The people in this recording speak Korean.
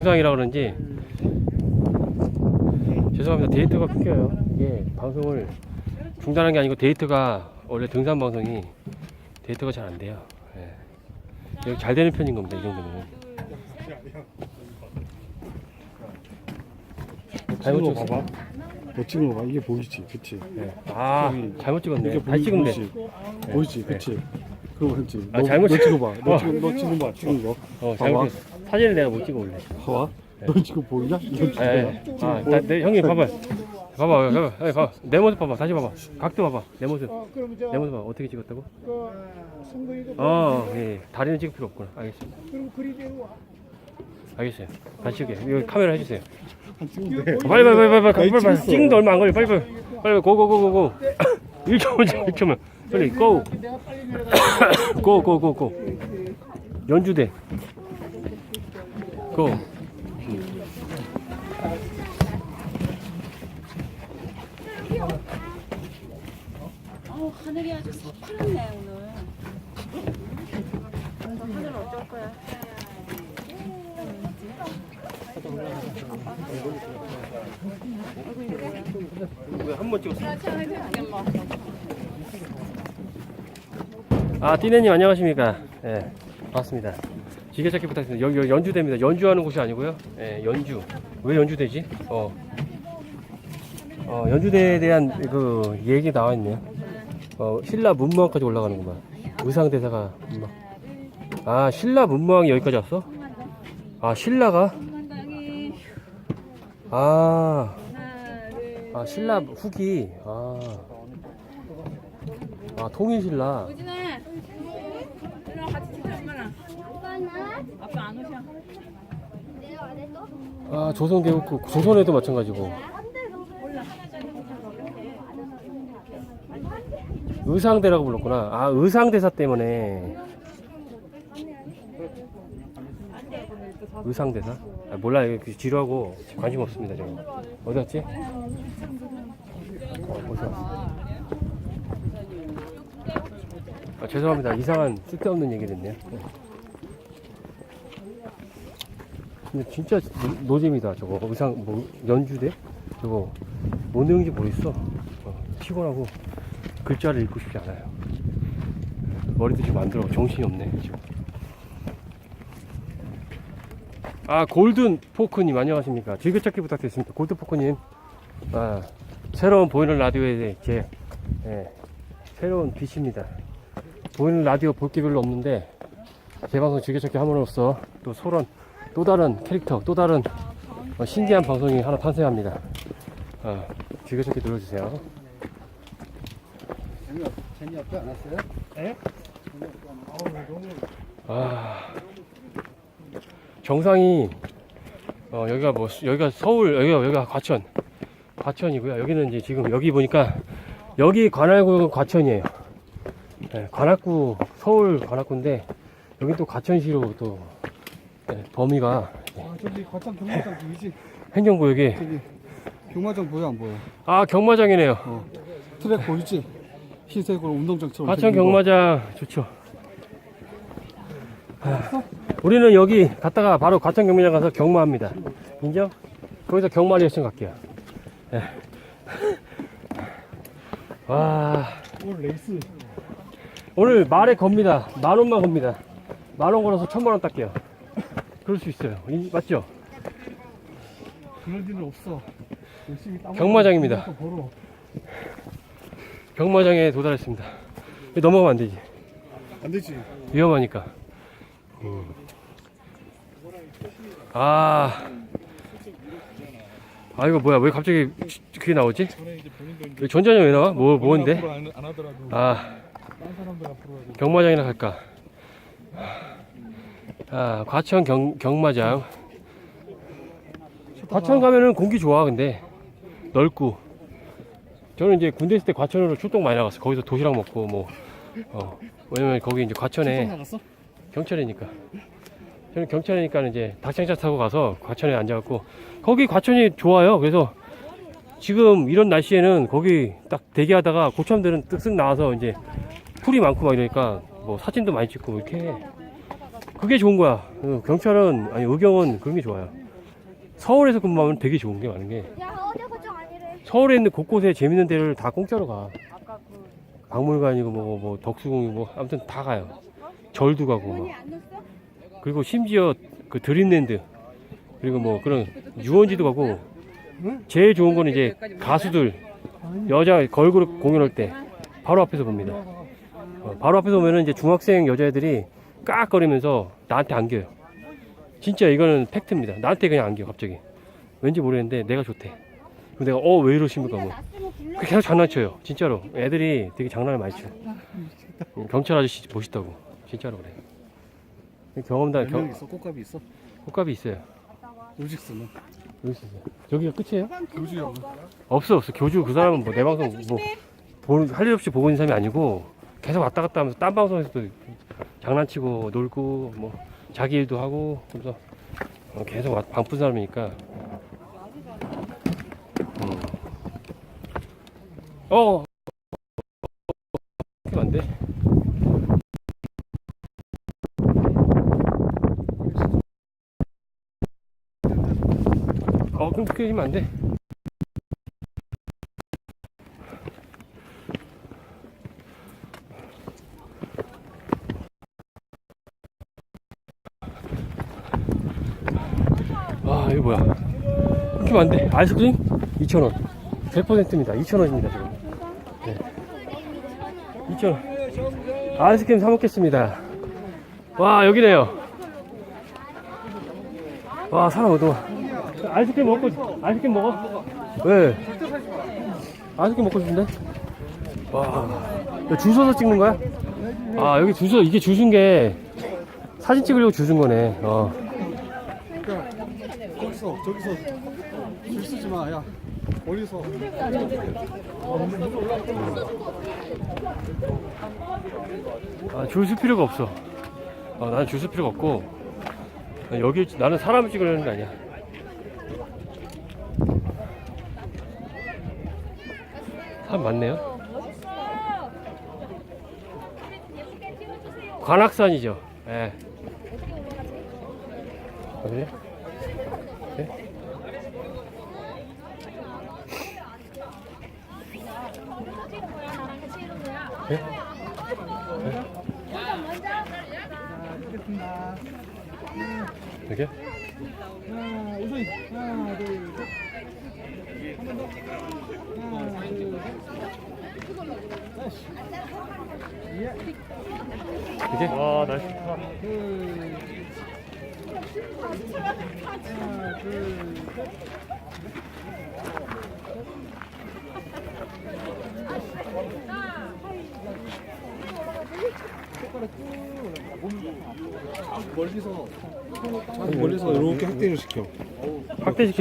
영상이라 그런지 죄송합니다 데이터가 끊겨요 이게 방송을 중단한 게 아니고 데이터가 원래 등산 방송이 데이터가 잘 안 돼요 예. 여기 잘 되는 편인 겁니다 이 정도면 잘못 봐봐. 너 찍은 거 봐. 이게 보이지, 그치? 예. 아 저기 잘못 찍었네 찍으면 돼 보이지, 보이지, 그치? 그거 했지. 아, 너, 잘못 너 찍어봐. 너 어. 찍은, 너 찍은 거, 찍은 거. 어, 봐봐. 사진을 내가 못 찍어 원래 봐봐. 너 지금 보이냐? 이건 아, 예. 아, 나, 내, 형님 봐봐. 봐봐, 봐봐, 봐봐, 봐봐. 내 모습 봐봐. 다시 봐봐. 각도 봐봐. 내 모습. 어, 그럼 저, 내 모습 봐봐. 어떻게 찍었다고? 그, 어, 예. 다리는 찍을 필요 없구나. 알겠습니다. 그럼 그리대로 와. 알겠어요. 다시 찍게. 이거 카메라 해주세요. 찍으면 돼. 빨리, 빨리, 빨리, 빨리, 빨리, 빨리. 찍는 데 얼마 안 걸려. 빨리, 빨리. 빨리, 고 고 고 고 고. 1초만, 1초만. 빨리, 고. 내가 빨리 내려가. 고, 고, 고, 고. 연주대. 고. 어, 하늘이 아주 새파랗네 오늘. 하늘 어쩔 거야? 한번 찍었어. 아, 띠네님 안녕하십니까? 예, 반갑습니다. 지게찾기 부탁드립니다. 여기, 연주대입니다. 연주하는 곳이 아니고요. 예, 연주. 왜 연주대지? 어. 어, 연주대에 대한 그 얘기 나와 있네요. 어, 신라 문무왕까지 올라가는구만. 의상대사가 문무왕. 아, 신라 문무왕이 여기까지 왔어? 아, 신라가? 아, 아, 신라 후기. 아. 아, 통일신라. 아, 조선 개국구. 조선에도 마찬가지고. 의상대라고 불렀구나. 아, 의상대사 때문에. 의상대사? 아, 몰라요. 그 지루하고 관심 없습니다, 저는. 어디 갔지? 어? 아, 죄송합니다. 이상한 쓸데없는 얘기를 했네요. 근데 진짜 노- 노잼이다 저거. 의상 뭐 연주대? 저거. 뭔 내용인지 모르겠어. 어, 피곤하고 글자를 읽고 싶지 않아요. 머리도 지금 안 들어 정신이 없네 지금. 아 골든 포크님 안녕하십니까. 즐겨찾기 부탁드리겠습니다. 골든 포크님. 아 새로운 보이는 라디오에 제 예, 새로운 빛입니다. 보이는 라디오 볼 게 별로 없는데 제 방송 즐겨찾기 함으로써 또 소런 또 다른 캐릭터, 또 다른 어, 신기한 방송이 하나 탄생합니다. 어, 즐겨찾기 눌러주세요. 재미없지 않았어요? 아, 정상이 어, 여기가 뭐 여기가 서울 여기가 여기가 과천 과천이고요. 여기는 이제 지금 여기 보니까 여기 관할구역은 과천이에요. 네, 관악구 서울 관악구인데 여기 또 과천시로 또 네, 범위가 아, 저기 경마장 보이지? 행정구역이 저기 경마장 보여 안 보여? 아 경마장이네요. 어. 트랙 보이지? 흰색으로 운동장처럼. 과천 생긴 거. 경마장 좋죠. 아, 우리는 여기 갔다가 바로 과천 경마장 가서 경마합니다. 인정? 거기서 경마 리액션 갈게요. 예. 와, 오늘 레이스. 오늘 말에 겁니다. 만 원만 겁니다. 만 원 걸어서 천만 원 딸게요. 그럴 수 있어요. 이- 맞죠? 그럴 일은 없어. 열심히 땀 경마장입니다. 경마장에 도달했습니다. 여기 넘어가면 안 되지. 안 되지. 위험하니까. 음. 아. 아, 이거 뭐야? 왜 갑자기 그게 나오지? 왜 전자녀 왜 나와? 뭐, 뭔데? 안, 안 하더라도 아, 사람들 앞으로. 경마장이나 갈까? 아, 과천 경, 경마장. 과천 가면은 공기 좋아, 근데. 넓고. 저는 이제 군대 있을 때 과천으로 출동 많이 나갔어. 거기서 도시락 먹고, 뭐. 어. 왜냐면 거기 이제 과천에. 경찰이니까. 저는 경찰이니까 이제 닭장차 타고 가서 과천에 앉아갖고 거기 과천이 좋아요. 그래서 지금 이런 날씨에는 거기 딱 대기하다가 고참들은 뜩쓱 나와서 이제 풀이 많고 막 이러니까 뭐 사진도 많이 찍고 뭐 이렇게 해. 그게 좋은 거야. 어, 경찰은 아니 의경은 그런 게 좋아요. 서울에서 근무하면 되게 좋은 게 많은 게 야 어제 걱정 아니래. 서울에 있는 곳곳에 재밌는 데를 다 공짜로 가. 박물관이고 뭐, 뭐 덕수궁이고 뭐 아무튼 다 가요. 절도 가고 막. 그리고 심지어 그 드림랜드 그리고 뭐 그런 유원지도 가고 제일 좋은 거는 이제 가수들 여자 걸그룹 공연할 때 바로 앞에서 봅니다. 어, 바로 앞에서 보면은 이제 중학생 여자애들이 깍거리면서 나한테 안겨요. 진짜 이거는 팩트입니다. 나한테 그냥 안겨 갑자기. 왠지 모르겠는데 내가 좋대. 그럼 내가 어 왜 이러십니까 뭐. 계속 장난쳐요. 진짜로. 애들이 되게 장난을 많이 쳐요. 음, 경찰 아저씨 멋있다고. 진짜로 그래. 경험다 몇명 경, 있어? 꽃값이 있어? 꽃값이 있어요. 요직스는 여기 있어요. 저기가 끝이에요? 교주야 뭐. 없어 없어. 교주 그 사람은 뭐 내 방송 뭐 보는 할일 없이 보고 있는 사람이 아니고 계속 왔다 갔다 하면서 딴 방송에서도 장난치고 놀고 뭐 자기 일도 하고 그래서 어, 계속 왔- 바쁜 사람이니까. 음. 어. 그럼 안 돼. 어, 그럼 그렇게 하면 안 돼. 아, 이거 뭐야. 이렇게 하면 안 돼. 아이스크림? 2,000원. 100%입니다. 2,000원입니다, 지금. 네. 2,000원. 아이스크림 사 먹겠습니다. 와, 여기네요. 와, 사람 어두워. 아이스크림 먹고, 아이스크림 먹어? 왜? 아이스크림 먹고 싶은데? 와, 이거 줄 서서 찍는 거야? 아, 여기 줄 서, 이게 줄순 게 사진 찍으려고 줄 쓴 거네. 어. 거기서 저기서 줄 쓰지 마. 야 멀리서. 아, 줄 쓸 필요가 없어. 아, 나는 줄 쓸 필요가 없고, 여기, 나는 사람을 찍으려는 게 아니야. 사람 많네요. 관악산이죠. 예. 아, 그래? 네? 네? 셋. 이렇게? 와, 날씨 좋다. 멀리서 멀리서 이렇게 확대를 시켜. 확대 시켜